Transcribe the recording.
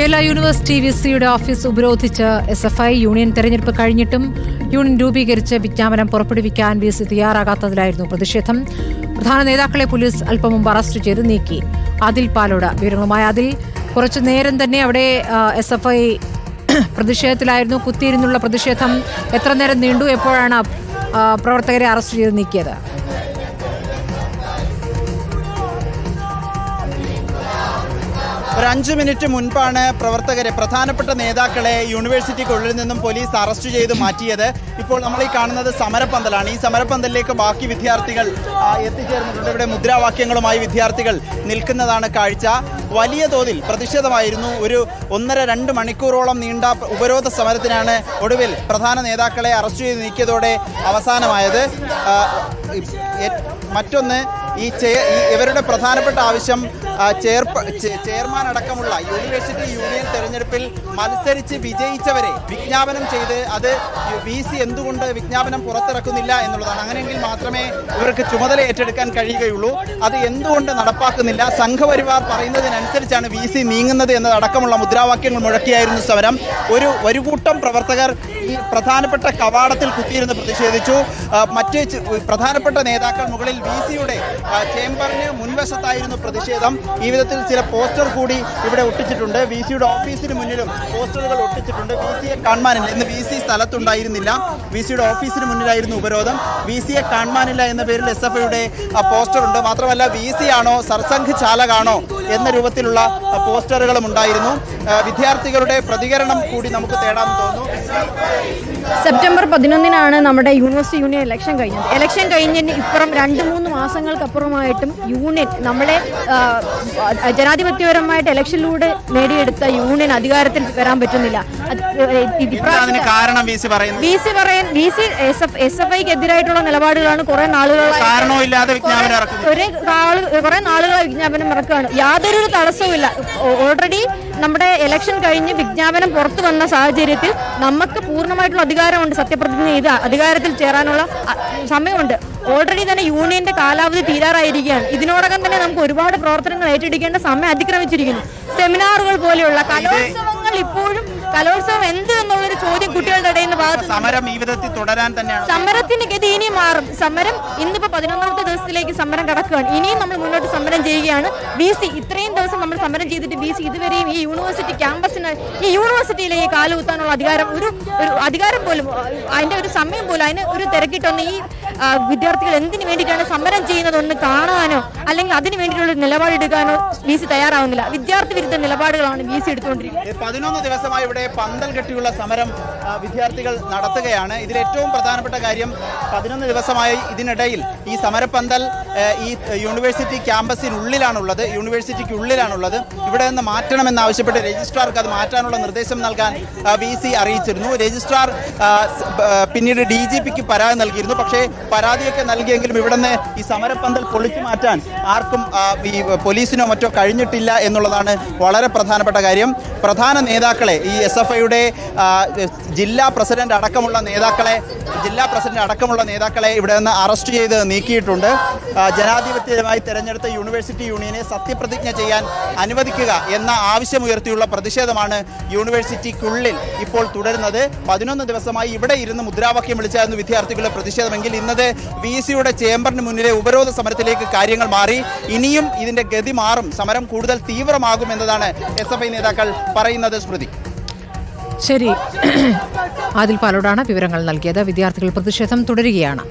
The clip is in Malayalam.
കേരള യൂണിവേഴ്സിറ്റി വി സിയുടെ ഓഫീസ് ഉപരോധിച്ച് എസ് എഫ് ഐ യൂണിയൻ തെരഞ്ഞെടുപ്പ് കഴിഞ്ഞിട്ടും യൂണിയൻ രൂപീകരിച്ച് വിജ്ഞാപനം പുറപ്പെടുവിക്കാൻ വി സി തയ്യാറാകാത്തതിലായിരുന്നു പ്രതിഷേധം. പ്രധാന നേതാക്കളെ പോലീസ് അല്പം മുമ്പ് അറസ്റ്റ് ചെയ്ത് നീക്കി. അതിൽ പാലോട് വിവരങ്ങളുമായി അതിൽ കുറച്ചു നേരം തന്നെ അവിടെ എസ് എഫ് ഐ പ്രതിഷേധത്തിലായിരുന്നു. കുത്തിയിരുന്നുള്ള പ്രതിഷേധം എത്ര നേരം നീണ്ടു? എപ്പോഴാണ് പ്രവർത്തകരെ അറസ്റ്റ് ചെയ്ത് നീക്കിയത്? ഒരു അഞ്ച് മിനിറ്റ് മുൻപാണ് പ്രവർത്തകരെ പ്രധാനപ്പെട്ട നേതാക്കളെ യൂണിവേഴ്സിറ്റിക്കുള്ളിൽ നിന്നും പോലീസ് അറസ്റ്റ് ചെയ്ത് മാറ്റിയത്. ഇപ്പോൾ നമ്മൾ ഈ കാണുന്നത് സമരപ്പന്തലാണ് ഈ സമരപ്പന്തലിലേക്ക് ബാക്കി വിദ്യാർത്ഥികൾ എത്തിച്ചേർന്നിട്ടുണ്ട്. ഇവിടെ മുദ്രാവാക്യങ്ങളുമായി വിദ്യാർത്ഥികൾ നിൽക്കുന്നതാണ് കാഴ്ച. വലിയ തോതിൽ പ്രതിഷേധമായിരുന്നു. ഒരു ഒന്നര രണ്ട് മണിക്കൂറോളം നീണ്ട ഉപരോധ സമരത്തിനാണ് ഒടുവിൽ പ്രധാന നേതാക്കളെ അറസ്റ്റ് ചെയ്ത് നീക്കിയതോടെ അവസാനമായത്. മറ്റൊന്ന് ഈ ഇവരുടെ പ്രധാനപ്പെട്ട ആവശ്യം ചെയർപ ചെയർമാൻ അടക്കമുള്ള യൂണിവേഴ്സിറ്റി യൂണിയൻ തെരഞ്ഞെടുപ്പിൽ മത്സരിച്ച് വിജയിച്ചവരെ വിജ്ഞാപനം ചെയ്ത് അത് വി സി എന്തുകൊണ്ട് വിജ്ഞാപനം പുറത്തിറക്കുന്നില്ല എന്നുള്ളതാണ്. അങ്ങനെയെങ്കിൽ മാത്രമേ ഇവർക്ക് ചുമതല ഏറ്റെടുക്കാൻ കഴിയുകയുള്ളൂ. അത് എന്തുകൊണ്ട് നടപ്പാക്കുന്നില്ല? സംഘപരിവാർ പറയുന്നതിനനുസരിച്ചാണ് വി സി നീങ്ങുന്നത് എന്നതടക്കമുള്ള മുദ്രാവാക്യങ്ങൾ മുഴക്കിയായിരുന്നു സമരം. ഒരു ഒരു കൂട്ടം പ്രവർത്തകർ ഈ പ്രധാനപ്പെട്ട കവാടത്തിൽ കുത്തിയിരുന്ന് പ്രതിഷേധിച്ചു. മറ്റ് പ്രധാനപ്പെട്ട നേതാക്കൾ മുകളിൽ വി സിയുടെ ചേംബറിന് മുൻവശത്തായിരുന്നു പ്രതിഷേധം. ഈ വിധത്തിൽ ചില പോസ്റ്റർ കൂടി ഇവിടെ ഒട്ടിച്ചിട്ടുണ്ട്. വി സിയുടെ ഓഫീസിന് മുന്നിലും പോസ്റ്ററുകൾ ഒട്ടിച്ചിട്ടുണ്ട്. വി സിയെ കാണാനില്ല ഇന്ന് വി സി സ്ഥലത്തുണ്ടായിരുന്നില്ല. വി സിയുടെ ഓഫീസിന് മുന്നിലായിരുന്നു ഉപരോധം. വി സിയെ കാണാനില്ല എന്ന പേരിൽ എസ് എഫ് ഐയുടെ പോസ്റ്റർ ഉണ്ട് മാത്രമല്ല വി സി ആണോ സർസംഘ് ചാലകാണോ എന്ന രൂപത്തിലുള്ള പോസ്റ്ററുകളും ഉണ്ടായിരുന്നു. വിദ്യാർത്ഥികളുടെ പ്രതികരണം കൂടി നമുക്ക് തേടാമെന്ന് തോന്നുന്നു. സെപ്റ്റംബർ പതിനൊന്നിനാണ് നമ്മുടെ യൂണിവേഴ്സിറ്റി യൂണിയൻ ഇലക്ഷൻ കഴിഞ്ഞത്. ഇലക്ഷൻ കഴിഞ്ഞതിന് ഇപ്പുറം രണ്ട് മൂന്ന് മാസങ്ങൾക്കപ്പുറമായിട്ടും യൂണിയൻ നമ്മളെ ജനാധിപത്യപരമായിട്ട് ഇലക്ഷനിലൂടെ നേടിയെടുത്ത യൂണിയൻ അധികാരത്തിൽ വരാൻ പറ്റുന്നില്ല. കാരണം വി സി പറയുന്നത്? ബി സി പറയാൻ B S F S F ഐക്ക് എതിരായിട്ടുള്ള നിലപാടുകളാണ് കുറെ നാളുകളായി കുറെ നാളുകളായി വിജ്ഞാപനം ഇറക്കുകയാണ്. യാതൊരു തടസ്സവുമില്ല. ഓൾറെഡി നമ്മുടെ ഇലക്ഷൻ കഴിഞ്ഞ് വിജ്ഞാപനം പുറത്തു വന്ന സാഹചര്യത്തിൽ നമുക്ക് പൂർണമായിട്ടുള്ള അധികാരമുണ്ട് സത്യപ്രതിജ്ഞ ചെയ്ത് അധികാരത്തിൽ ചേരാനുള്ള സമയമുണ്ട്. ഓൾറെഡി തന്നെ യൂണിയന്റെ കാലാവധി തീരാറായിരിക്കുകയാണ്. ഇതിനോടകം തന്നെ നമുക്ക് ഒരുപാട് പ്രവർത്തനങ്ങൾ ഏറ്റെടുക്കേണ്ട സമയം അതിക്രമിച്ചിരിക്കുന്നു. സെമിനാറുകൾ പോലെയുള്ള കലോത്സവങ്ങൾ ഇപ്പോഴും കലോത്സവം എന്ത് എന്നുള്ളൊരു ചോദ്യം കുട്ടികളുടെ ഇടയിൽ നിന്ന് ഭാഗത്ത് സമരം ഈ വിധത്തിൽ തുടരാൻ തന്നെയാണ്. സമരത്തിന്റെ ഗതി ഇനി മാറും. സമരം ഇന്നിപ്പോ പതിനൊന്നാമത്തെ ദിവസത്തിലേക്ക് സമരം കടക്കുകയാണ് ഇനിയും നമ്മൾ മുന്നോട്ട് സമരം ചെയ്യുകയാണ്. ബി സി ഇത്രയും ദിവസം നമ്മൾ സമരം ചെയ്തിട്ട് ബി സി ഇതുവരെയും ഈ യൂണിവേഴ്സിറ്റി ക്യാമ്പസിന് ഈ യൂണിവേഴ്സിറ്റിയിലേക്ക് കാലുകുത്താനുള്ള അധികാരം ഒരു ഒരു അധികാരം പോലും അതിന്റെ ഒരു സമയം പോലും അതിന് ഒരു തിരക്കിട്ടൊന്ന് ഈ വിദ്യാർത്ഥികൾ എന്തിനു വേണ്ടിയിട്ടാണ് സമരം ചെയ്യുന്നതൊന്ന് കാണാനോ അല്ലെങ്കിൽ അതിന് വേണ്ടിയിട്ടുള്ള നിലപാടെടുക്കാനോ ബി സി തയ്യാറാവുന്നില്ല. വിദ്യാർത്ഥി വിരുദ്ധ നിലപാടുകളാണ് ബി സി എടുത്തുകൊണ്ടിരിക്കുന്നത്. പതിനൊന്ന് ദിവസമായി ഇവിടെ പന്തൽ കെട്ടിയുള്ള സമരം വിദ്യാർത്ഥികൾ നടത്തുകയാണ്. ഇതിൽ ഏറ്റവും പ്രധാനപ്പെട്ട കാര്യം പതിനൊന്ന് ദിവസമായി ഇതിനിടയിൽ ഈ സമരപ്പന്തൽ channel ഈ യൂണിവേഴ്സിറ്റി ക്യാമ്പസിനുള്ളിലാണുള്ളത് യൂണിവേഴ്സിറ്റിക്ക് ഉള്ളിലാണുള്ളത് ഇവിടെ നിന്ന് മാറ്റണമെന്നാവശ്യപ്പെട്ട് രജിസ്ട്രാർക്ക് അത് മാറ്റാനുള്ള നിർദ്ദേശം നൽകാൻ വി സി അറിയിച്ചിരുന്നു. രജിസ്ട്രാർ പിന്നീട് ഡി ജി പിക്ക് പരാതി നൽകിയിരുന്നു. പക്ഷേ പരാതിയൊക്കെ നൽകിയെങ്കിലും ഇവിടെ നിന്ന് ഈ സമരപ്പന്തൽ പൊളിച്ചു മാറ്റാൻ ആർക്കും ഈ പോലീസിനോ മറ്റോ കഴിഞ്ഞിട്ടില്ല എന്നുള്ളതാണ് വളരെ പ്രധാനപ്പെട്ട കാര്യം. പ്രധാന നേതാക്കളെ ഈ എസ് എഫ് ഐയുടെ ജില്ലാ പ്രസിഡന്റ് അടക്കമുള്ള നേതാക്കളെ ജില്ലാ പ്രസിഡന്റ് അടക്കമുള്ള നേതാക്കളെ ഇവിടെ നിന്ന് അറസ്റ്റ് ചെയ്ത് നീക്കിയിട്ടുണ്ട്. ജനാധിപത്യമായി തെരഞ്ഞെടുത്ത യൂണിവേഴ്സിറ്റി യൂണിയനെ സത്യപ്രതിജ്ഞ ചെയ്യാൻ അനുവദിക്കുക എന്ന ആവശ്യമുയർത്തിയുള്ള പ്രതിഷേധമാണ് യൂണിവേഴ്സിറ്റിക്കുള്ളിൽ ഇപ്പോൾ തുടരുന്നത്. പതിനൊന്ന് ദിവസമായി ഇവിടെ ഇരുന്ന് മുദ്രാവാക്യം വിളിച്ചായിരുന്നു വിദ്യാർത്ഥികളുടെ പ്രതിഷേധമെങ്കിൽ ഇന്നത് വി സിയുടെ ചേംബറിന് മുന്നിലെ ഉപരോധ സമരത്തിലേക്ക് കാര്യങ്ങൾ മാറി. ഇനിയും ഇതിന്റെ ഗതി മാറും. സമരം കൂടുതൽ തീവ്രമാകും എന്നതാണ് എസ് എഫ് ഐ നേതാക്കൾ പറയുന്നത്. സ്മൃതി. ശരി. ആദിൽ പാലോടാണ് വിവരങ്ങൾ നൽകിയത്. വിദ്യാർത്ഥികൾ പ്രതിഷേധം തുടരുകയാണ്.